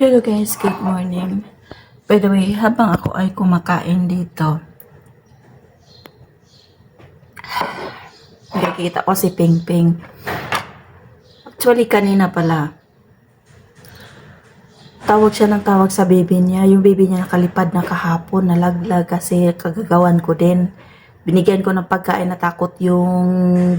Hello guys, good morning. By the way, habang ako ay kumakain dito, nakikita ko si Ping Ping. Actually, kanina pala, tawag siya ng tawag sa baby niya. Yung baby niya nakalipad na kahapon, nalaglag kasi kagagawan ko din. Binigyan ko ng pagkain, natakot yung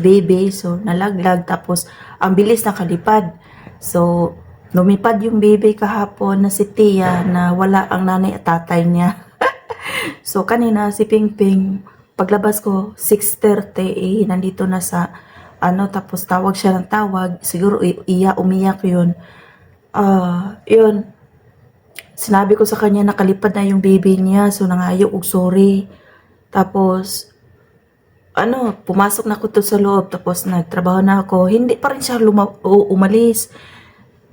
baby, so nalaglag. Tapos, ang bilis nakalipad. So, lumipad yung baby kahapon na si Tia na wala ang nanay at tatay niya. so, kanina si Ping Ping, paglabas ko, 6.30, eh, nandito na sa, ano, tapos tawag siya ng tawag. Siguro, iya, umiyak yun. Ah, yun. Sinabi ko sa kanya nakalipad na yung baby niya, so nangayo og sorry. Tapos, ano, pumasok na ako to sa loob, tapos nagtrabaho na ako. Hindi pa rin siya luma- umalis.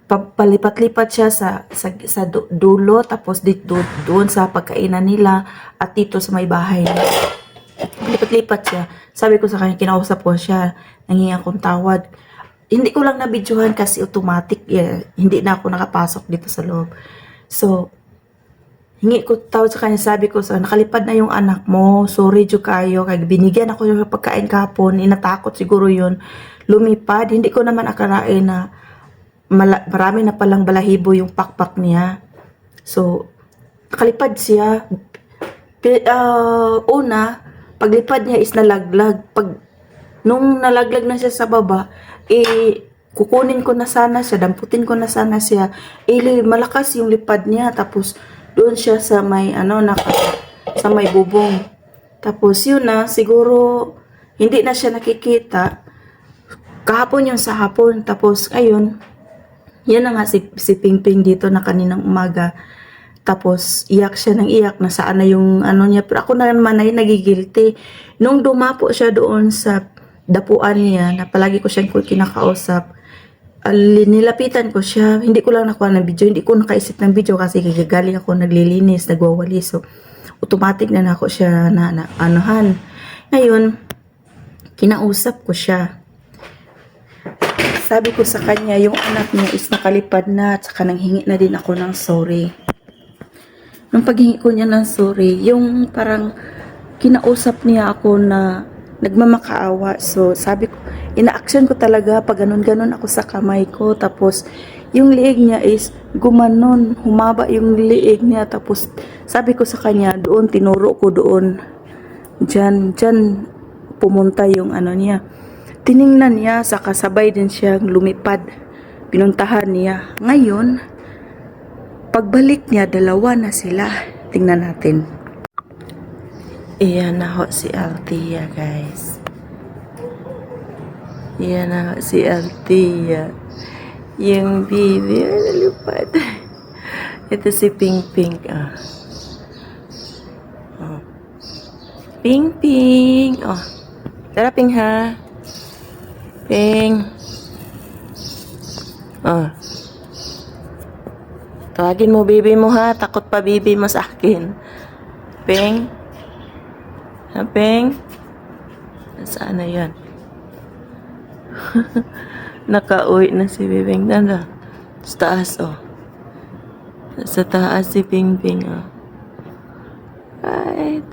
Pa- Palipat-lipat siya sa, sa, sa du- dulo, tapos dito, doon sa pagkainan nila, at dito sa may bahay niya. Lipat-lipat siya. Sabi ko sa kanya, kinausap ko siya, nangingi akong tawad. Hindi ko lang nabidyohan kasi automatic, eh, hindi na ako nakapasok dito sa loob. So, hingi ko tawad sa kanya, sabi ko sa nakalipad na yung anak mo, sorry jo kayo, kay binigyan ako yung pagkain kahapon, inatakot siguro yun, lumipad, hindi ko naman akalain na marami na palang balahibo yung pakpak niya. So, nakalipad siya, ah, una, paglipad niya is nalaglag. Pag, nung nalaglag na siya sa baba, eh, kukunin ko na sana siya, damputin ko na sana siya. Eh, malakas yung lipad niya. Tapos, doon siya sa may, ano, naka, sa may bubong. Tapos, yun na, siguro, hindi na siya nakikita. Kahapon yung sa hapon. Tapos, ayun, yan na nga si, si Ping Ping dito na kaninang umaga. Tapos, iyak siya ng iyak na saan na yung ano niya. Pero ako na naman ay nagigilty. Nung dumapo siya doon sa dapuan niya, na palagi ko siyang kinakausap, nilapitan ko siya. Hindi ko lang nakuha ng video. Hindi ko nakaisip ng video kasi gagaling ako naglilinis, nagwawali. So, automatic na na ako siya na, na anuhan. Ngayon, kinausap ko siya. Sabi ko sa kanya, yung anak niya is nakalipad na at saka nanghingi na din ako ng sorry. Nung paghingi ko niya ng sorry, yung parang kinausap niya ako na nagmamakaawa. So, sabi ko, ina-action ko talaga pag ganun-ganun ako sa kamay ko. Tapos, yung liig niya is gumanon, humaba yung liig niya. Tapos, sabi ko sa kanya, doon, tinuro ko doon. Diyan, diyan, pumunta yung ano niya. Tiningnan niya, sa kasabay din siyang lumipad. Pinuntahan niya. Ngayon, pagbalik niya, dalawa na sila. Tingnan natin. Iyan na ho si Altia, guys. Iyan na ho si Altia. Yung baby, nalipad. Ito si Ping Ping, ah. Oh. Ping Ping, oh. Tara, Ping, ha? Ping. Oh. Tawagin mo baby mo ha. Takot pa baby mo sa akin. Ping. Ha, Ping? Saan na yan? Nakauwi na si Bibing. Nanda. Sa taas, oh. Sa taas si Ping Ping, oh. Right.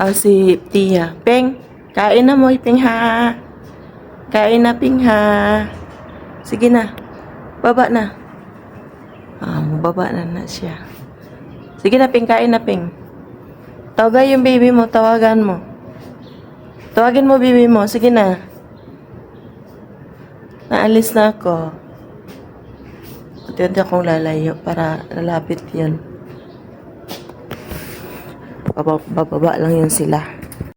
Oh, si Tia. Ping, kain na mo, Ping, ha? Kain na, Ping, ha? Sige na. Baba na. Ah, mababa na na siya. Sige na, Ping, kain na, Ping. Tawagan yung baby mo, tawagan mo. Tawagin mo, baby mo. Sige na. Naalis na ako. Unti-unti akong lalayo para lalapit yun. Baba, bababa lang yun sila.